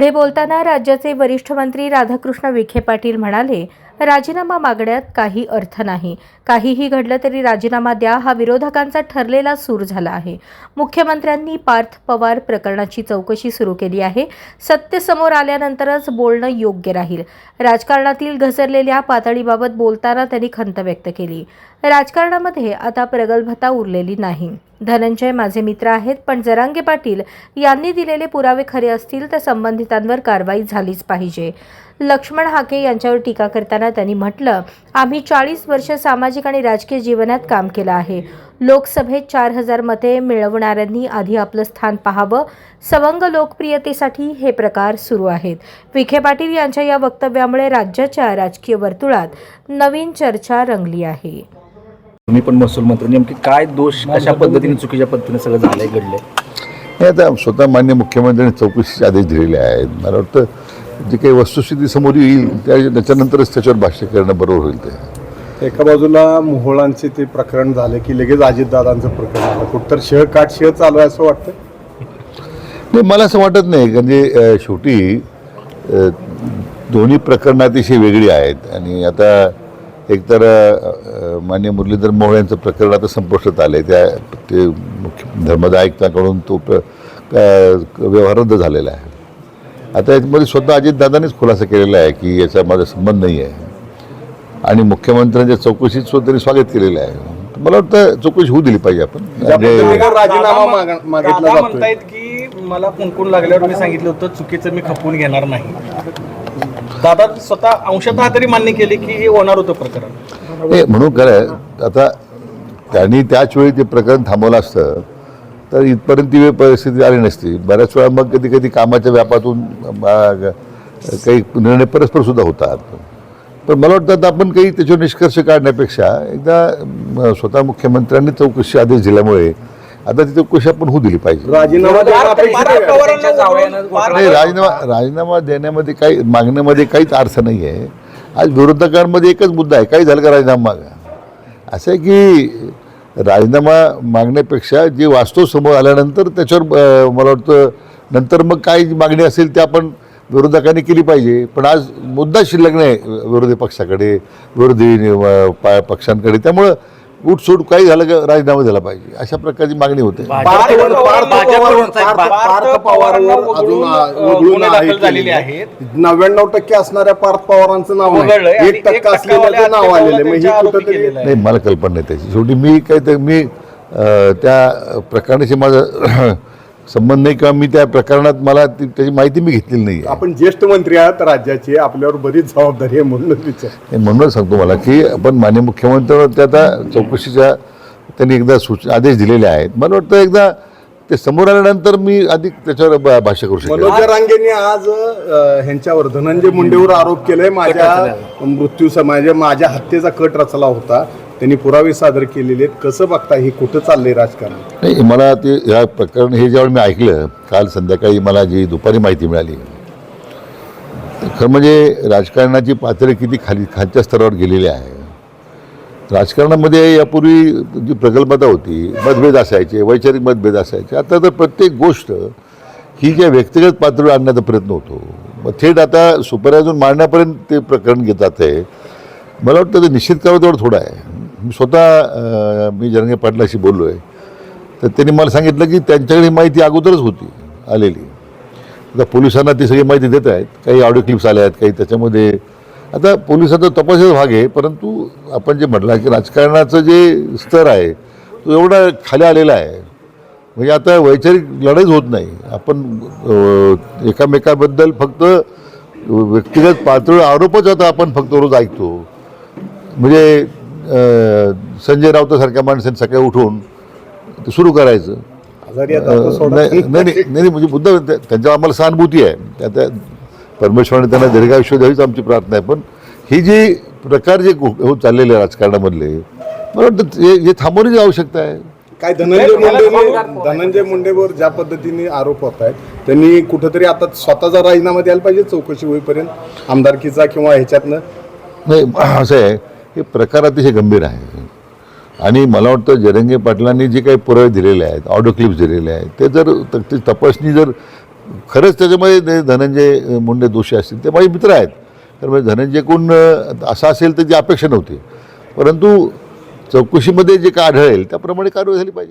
पुढे बोलताना राज्याचे वरिष्ठ मंत्री राधाकृष्ण विखे पाटील म्हणाले राजीनामा मागण्यात काही अर्थ नाही. काहीही घडलं तरी राजीनामा द्या हा विरोधकांचा ठरलेला सूर झाला आहे. मुख्यमंत्र्यांनी पार्थ पवार प्रकरणाची चौकशी सुरू केली आहे. सत्य समोर आल्यानंतरच बोलणं योग्य राहील. राजकारणातील घसरलेल्या पातळीबाबत बोलताना त्यांनी खंत व्यक्त केली. राजकारणामध्ये आता प्रगल्भता उरलेली नाही. धनंजय माझे मित्र आहेत पण जरांगे पाटील यांनी दिलेले पुरावे खरे असतील तर संबंधितांवर कारवाई झालीच पाहिजे. लक्ष्मण हाके यांच्यावर टीका करताना त्यांनी म्हटलं आम्ही चाळीस वर्ष सामाजिक आणि राजकीय जीवनात काम केलं आहे. लोकसभेत चार हजार मते मिळवणाऱ्यांनी आधी आपलं स्थान पाहावं. सवंग लोकप्रियतेसाठी हे प्रकार सुरू आहेत. विखे पाटील यांच्या या वक्तव्यामुळे राज्याच्या राजकीय वर्तुळात नवीन चर्चा रंगली आहे. तुम्ही पण महसूल मंत्री नेमके काय दोष कशा पद्धतीने चुकीच्या पद्धतीने सगळं झालंय घडलंय? हे आता स्वतः मान्य मुख्यमंत्र्यांनी चौकशीचे आदेश दिलेले आहेत. मला वाटतं जी काही वस्तुस्थिती समोर येईल त्या त्याच्यानंतरच त्याच्यावर भाष्य करणं बरोबर होईल ते. एका बाजूला मोहोळांचे ते प्रकरण झालं की लगेच अजितदादांचं प्रकरण झालं. कुठं तर शेळ काट शेळ चालू आहे असं वाटतं नाही मला असं वाटत नाही म्हणजे शेवटी दोन्ही प्रकरणं अतिशय वेगळी आहेत. आणि आता एकतर मान्य मुरलीधर मोहोळ यांचं प्रकरण आता संपुष्टात आलं आहे त्या ते मुख्य धर्मदा आयुक्ताकडून तो प्र व्यवहार रद्द झालेला आहे. आता याच्यामध्ये स्वतः अजितदादांनीच खुलासा केलेला आहे की याचा माझा संबंध नाही आहे. आणि मुख्यमंत्र्यांच्या चौकशीत सुद्धा त्यांनी स्वागत केलेलं आहे. मला वाटतं चौकशी होऊ दिली पाहिजे आपण. म्हणजे- म्हणतायत की मला कुंकून लागल्यावर मी सांगितलं होतं चुकीचं मी खपवून घेणार नाही. दादा स्वतः अंशतः तरी मान्य केले की हे होणार होतं प्रकरण. म्हणून खरं आता त्यांनी त्याच वेळी ते प्रकरण थांबवलं असतं. तर इथपर्यंत ती वेळ परिस्थिती आली नसती. बऱ्याच वेळा मग कधी कधी कामाच्या व्यापातून काही निर्णय परस्पर सुद्धा होतात. पण मला वाटतं आता आपण काही त्याच्यावर निष्कर्ष काढण्यापेक्षा एकदा स्वतः मुख्यमंत्र्यांनी चौकशी आदेश दिल्यामुळे आता ती चौकशी आपण होऊ दिली पाहिजे. राजीनामा नाही राजीनामा राजीनामा देण्यामध्ये काही मागण्यामध्ये काहीच अर्थ नाही आहे आज विरोधकांमध्ये एकच मुद्दा आहे काही झालं का राजीनामा मागा? असं आहे की राजीनामा मागण्यापेक्षा जे वास्तव समोर आल्यानंतर त्याच्यावर मला वाटतं नंतर मग काय जी मागणी असेल ते आपण विरोधकांनी केली पाहिजे. पण आज मुद्दा शिल्लक नाही विरोधी पक्षाकडे विरोधी पा- पक्षांकडे. त्यामुळं उठसूट काही झालं का राजीनामा दिला पाहिजे. अशा प्रकारची मागणी होते. नव्याण्णव टक्के असणाऱ्या पार्थ पवारांचं नाव नाही. एक टक्का एक असलेलं टक्कावाल्या नाव आलेलं मग हे कुठंतरी. नाही मला कल्पना नाही त्याची. शेवटी मी काही तर मी त्या प्रकरणाशी माझा संबंध नाही किंवा मी त्या प्रकरणात मला ती- त्याची माहिती मी घेतलेली नाही आहे आपण ज्येष्ठ मंत्री आहात राज्याचे आपल्यावर बरीच जबाबदारी आहे म्हणूनच विचार नाही, म्हणूनच सांगतो मला की आपण मान्य मुख्यमंत्र्यांवर त्या आता चौकशीच्या त्यांनी एकदा सूच आदेश दिलेले आहेत. मला वाटतं एकदा ते समोर आल्यानंतर मी अधिक त्याच्यावर ब- भाष्य करू शकेल मनोज रांगेंनी आज अ, ह्यांच्यावर धनंजय मुंडेवर आरोप केलाय माझ्या मृत्यू म्हणजे माझ्या हत्येचा कट रचला होता. त्यांनी पुरावे सादर केलेले आहेत. कसं बघता हे? कुठं चाललंय राजकारण? नाही मला ते ह्या प्रकरण हे ज्यावेळी मी ऐकलं काल संध्याकाळी मला जी दुपारी माहिती मिळाली तर खरं म्हणजे राजकारणाची पातळी किती खाली खालच्या स्तरावर गेलेली आहे. राजकारणामध्ये यापूर्वी जी प्रगल्भता होती मतभेद असायचे वैचारिक मतभेद असायचे. आता तर प्रत्येक गोष्ट ही ज्या व्यक्तिगत पातळीवर आणण्याचा प्रयत्न होतो. मग थेट आता सुपरवायझून मारण्यापर्यंत ते प्रकरण घेतात आहे मला वाटतं ते निश्चित करावं तेवढं थोडं आहे. मी स्वतः मी जरंगे पाटलाशी बोललो आहे तर त्यांनी मला सांगितलं की त्यांच्याकडे माहिती अगोदरच होती आलेली. आता पोलिसांना ती सगळी माहिती देत आहेत. काही ऑडिओ क्लिप्स आल्या आहेत काही त्याच्यामध्ये. आता पोलिसांचा तपासाचा भाग आहे परंतु आपण जे म्हटलं की राजकारणाचं जे स्तर आहे तो एवढा खाली आलेला आहे. म्हणजे आता वैचारिक लढाईच होत नाही. आपण एकामेकाबद्दल फक्त व्यक्तिगत पातळी आरोपच आता आपण फक्त रोज ऐकतो. म्हणजे संजय राऊतासारख्या माणसाने सकाळी उठून ते सुरू करायचं. नाही नाही नाही नाही, म्हणजे मुद्दा त्या- त्यांच्यावर आम्हाला सहानुभूती आहे. त्या त्या परमेश्वराने त्यांना दीर्घायुष्य द्यावीच आमची प्रार्थना आहे. पण ही जी प्रकार जे हो- होत चाललेले आहे राजकारणामधले मला वाटतं हे हे थांबवण्याची आवश्यकता आहे. काय धनंजय मुंडे धनंजय मुंडेवर ज्या पद्धतीने आरोप होत आहेत त्यांनी कुठंतरी आता स्वतःचा राजीनामा द्यायला पाहिजे चौकशी होईपर्यंत आमदारकीचा किंवा ह्याच्यातनं. नाही असं आहे. हे प्रकार अतिशय गंभीर आहे. आणि मला वाटतं जरंगे पाटलांनी जे काही पुरावे दिलेले आहेत ऑडिओ क्लिप्स दिलेले आहेत ते जर त- तपासणी जर खरंच त्याच्यामध्ये ते धनंजय मुंडे दोषी असतील ते माझे मित्र आहेत. तर म्हणजे धनंजयकडून कोण असं असेल तर ती अपेक्षा नव्हती. परंतु चौकशीमध्ये जे काय आढळेल त्याप्रमाणे कारवाई झाली पाहिजे.